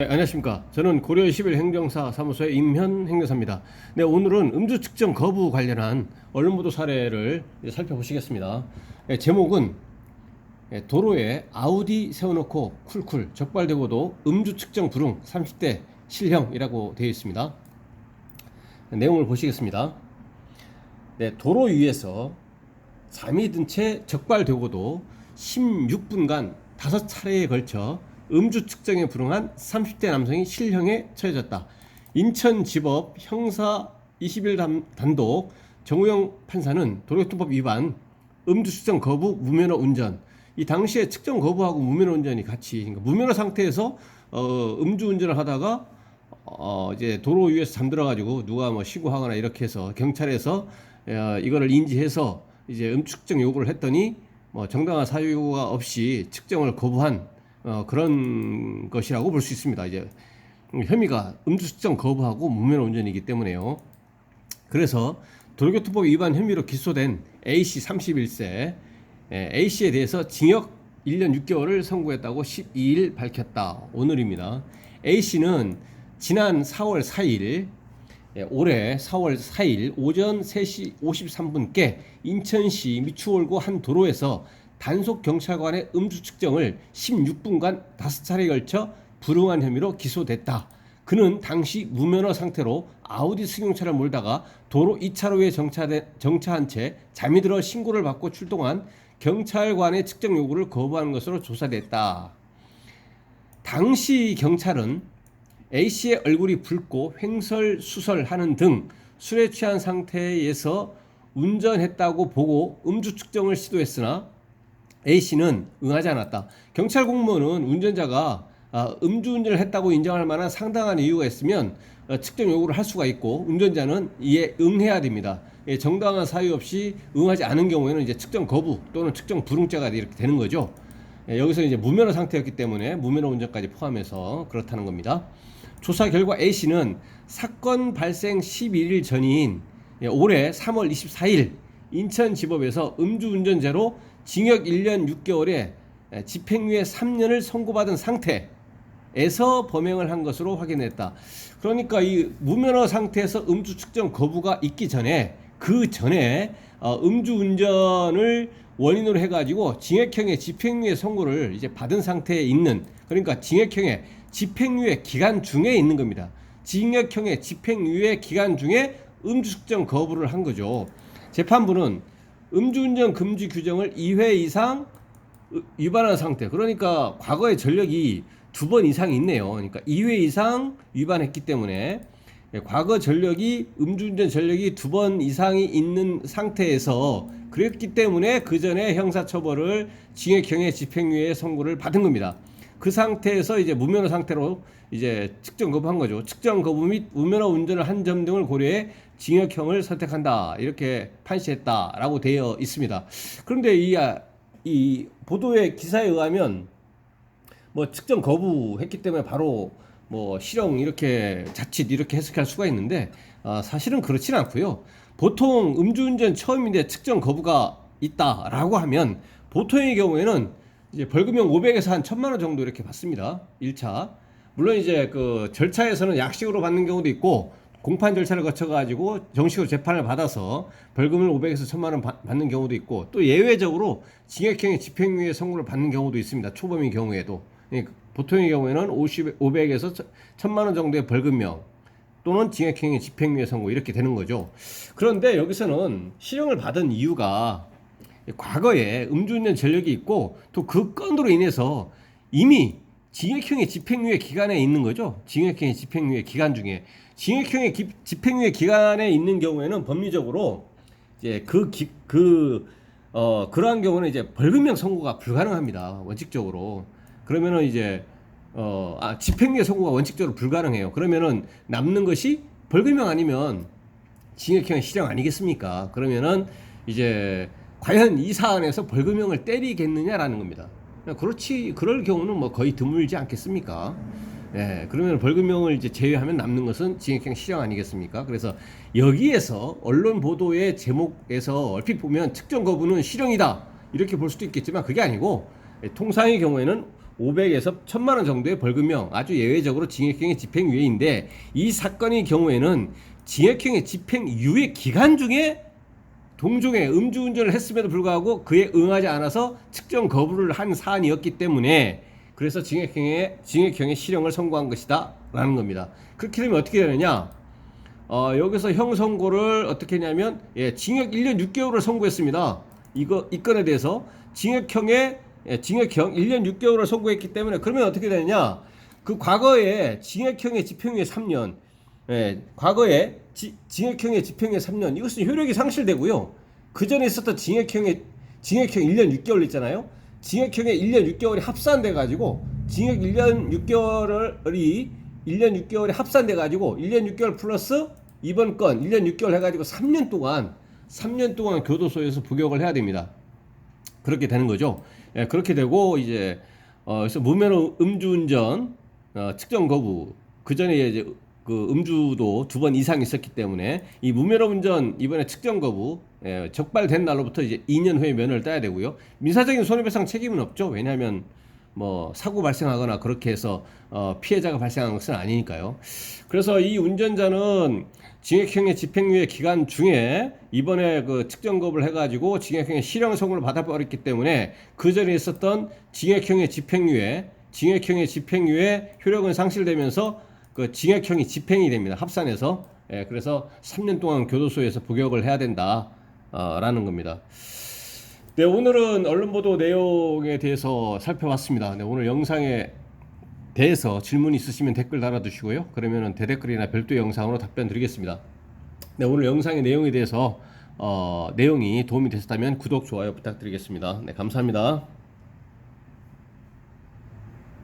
네, 안녕하십니까. 저는 고려 11 행정사 사무소의 임현 행정사입니다. 네, 오늘은 음주 측정 거부 관련한 언론 보도 사례를 살펴보시겠습니다. 네, 제목은 네, 도로에 아우디 세워놓고 쿨쿨 적발되고도 음주 측정 불응 30대 실형이라고 되어 있습니다. 네, 내용을 보시겠습니다. 네, 도로 위에서 잠이 든 채 적발되고도 16분간 다섯 차례에 걸쳐 음주 측정에 불응한 30대 남성이 실형에 처해졌다. 인천지법 형사 21 단- 단독 정우영 판사는 도로교통법 위반, 음주 측정 거부, 무면허 운전. 이 당시에 측정 거부하고 무면허 운전이 같이 그러니까 무면허 상태에서 어, 음주 운전을 하다가 어, 이제 도로 위에서 잠들어 가지고 누가 뭐 신고하거나 이렇게 해서 경찰에서 어, 이거를 인지해서 이제 음측정 요구를 했더니 뭐 정당한 사유가 없이 측정을 거부한 어, 그런 것이라고 볼 수 있습니다. 이제 혐의가 음주 측정 거부하고 무면허 운전이기 때문에요. 그래서 도로교통법 위반 혐의로 기소된 A씨 31세 예, A씨에 대해서 징역 1년 6개월을 선고했다고 12일 밝혔다. 오늘입니다. A씨는 지난 4월 4일 예, 올해 4월 4일 오전 3시 53분께 인천시 미추홀구 한 도로에서 단속 경찰관의 음주 측정을 16분간 다섯 차례에 걸쳐 불응한 혐의로 기소됐다. 그는 당시 무면허 상태로 아우디 승용차를 몰다가 도로 2차로에 정차된, 정차한 채 잠이 들어 신고를 받고 출동한 경찰관의 측정 요구를 거부한 것으로 조사됐다. 당시 경찰은 A씨의 얼굴이 붉고 횡설수설하는 등 술에 취한 상태에서 운전했다고 보고 음주 측정을 시도했으나 A씨는 응하지 않았다. 경찰 공무원은 운전자가 아, 음주운전을 했다고 인정할 만한 상당한 이유가 있으면 어, 측정 요구를 할 수가 있고 운전자는 이에 응해야 됩니다. 예, 정당한 사유 없이 응하지 않은 경우에는 이제 측정 거부 또는 측정 불응죄가 이렇게 되는 거죠. 예, 여기서 이제 무면허 상태였기 때문에 무면허 운전까지 포함해서 그렇다는 겁니다. 조사 결과 A 씨는 사건 발생 11일 전인 예, 올해 3월 24일 인천지법에서 음주운전죄로 징역 1년 6개월에 예, 집행유예 3년을 선고받은 상태에서 범행을 한 것으로 확인했다. 그러니까 이 무면허 상태에서 음주 측정 거부가 있기 전에 그 전에 어, 음주운전을 원인으로 해가지고 징역형의 집행유예 선고를 이제 받은 상태에 있는 그러니까 징역형의 집행유예 기간 중에 있는 겁니다. 징역형의 집행유예 기간 중에 음주 측정 거부를 한 거죠. 재판부는 음주운전 금지 규정을 2회 이상 위반한 상태. 그러니까 과거의 전력이 두 번 이상 있네요. 그러니까 2회 이상 위반했기 때문에 예, 과거 전력이 음주운전 전력이 두 번 이상이 있는 상태에서 그랬기 때문에 그 전에 형사처벌을 징역형의 집행유예 선고를 받은 겁니다. 그 상태에서 이제 무면허 상태로 이제 측정 거부한 거죠. 측정 거부 및 무면허 운전을 한 점 등을 고려해 징역형을 선택한다 이렇게 판시했다라고 되어 있습니다. 그런데 이, 아, 이 보도의 기사에 의하면 뭐 측정 거부했기 때문에 바로 뭐 실형 이렇게 자칫 이렇게 해석할 수가 있는데 아, 사실은 그렇지는 않고요. 보통 음주운전 처음인데 측정 거부가 있다라고 하면 보통의 경우에는 이제 벌금형 500에서 한 1000만 원 정도 이렇게 받습니다. 1차. 물론 이제 그 절차에서는 약식으로 받는 경우도 있고 공판 절차를 거쳐 가지고 정식으로 재판을 받아서 벌금을 500에서 1000만 원 받- 받는 경우도 있고 또 예외적으로 징역형의 집행유예 선고를 받는 경우도 있습니다. 초범의 경우에도. 그러니까 보통의 경우에는 50, 500에서 1000만 원 정도의 벌금형 또는 징역형의 집행유예 선고 이렇게 되는 거죠. 그런데 여기서는 실형을 받은 이유가 과거에 음주운전 전력이 있고 또 그 건으로 인해서 이미 징역형의 집행유예 기간에 있는 거죠. 징역형의 집행유예 기간 중에 징역형의 기- 집행유예 기간에 있는 경우에는 법리적으로 이제 그그 어, 그러한 경우는 이제 벌금형 선고가 불가능합니다. 원칙적으로. 그러면은 이제 어, 아, 집행유예 선고가 원칙적으로 불가능해요. 그러면은 남는 것이 벌금형 아니면 징역형 실형 아니겠습니까? 그러면은 이제 과연 이 사안에서 벌금형을 때리겠느냐라는 겁니다. 그렇지 그럴 경우는 뭐 거의 드물지 않겠습니까? 예, 그러면 벌금형을 이제 제외하면 남는 것은 징역형 실형 아니겠습니까? 그래서 여기에서 언론 보도의 제목에서 얼핏 보면 측정 거부는 실형이다 이렇게 볼 수도 있겠지만 그게 아니고 예, 통상의 경우에는 500에서 1000만 원 정도의 벌금형 아주 예외적으로 징역형의 집행유예인데 이 사건의 경우에는 징역형의 집행유예 기간 중에 동종에 음주운전을 했음에도 불구하고 그에 응하지 않아서 측정 거부를 한 사안이었기 때문에 그래서 징역형의 징역형의 실형을 선고한 것이다라는 겁니다. 그렇게 되면 어떻게 되느냐? 어, 여기서 형 선고를 어떻게 했냐면 예, 징역 1년 6개월을 선고했습니다. 이거 이 건에 대해서 징역형의 예, 징역형 1년 6개월을 선고했기 때문에 그러면 어떻게 되느냐? 그 과거에 징역형의 집행유예 3년, 예, 과거에 지, 징역형의 집행유예 3년 이것은 효력이 상실되고요. 그 전에 있었던 징역형의 징역형 1년 6개월 있잖아요. 징역형의 1년 6개월이 합산돼 가지고 징역 1년 6개월이 1년 6개월이 합산돼 가지고 1년 6개월 플러스 이번 건 1년 6개월 해 가지고 3년 동안 3년 동안 교도소에서服역을 해야 됩니다. 그렇게 되는 거죠. 예, 그렇게 되고 이제 어, 그래서 무면허 음주운전 어, 측정 거부 그 전에 이제 그 음주도 두 번 이상 있었기 때문에 이 무면허 운전 이번에 측정 거부 예, 적발된 날로부터 이제 2년 후에 면허를 따야 되고요. 민사적인 손해배상 책임은 없죠. 왜냐하면 뭐 사고 발생하거나 그렇게 해서 어, 피해자가 발생한 것은 아니니까요. 그래서 이 운전자는 징역형의 집행유예 기간 중에 이번에 그 측정 거부를 해가지고 징역형의 실형 선고를 받아버렸기 때문에 그 전에 있었던 징역형의 집행유예, 징역형의 집행유예 효력은 상실되면서 그 징역형이 집행이 됩니다. 합산해서 예, 그래서 3년 동안 교도소에서 복역을 해야 된다라는 겁니다. 네, 오늘은 언론 보도 내용에 대해서 살펴봤습니다. 네, 오늘 영상에 대해서 질문 있으시면 댓글 달아두시고요. 그러면은 대댓글이나 별도 영상으로 답변 드리겠습니다. 네, 오늘 영상의 내용에 대해서 어, 내용이 도움이 되셨다면 구독, 좋아요 부탁드리겠습니다. 네, 감사합니다.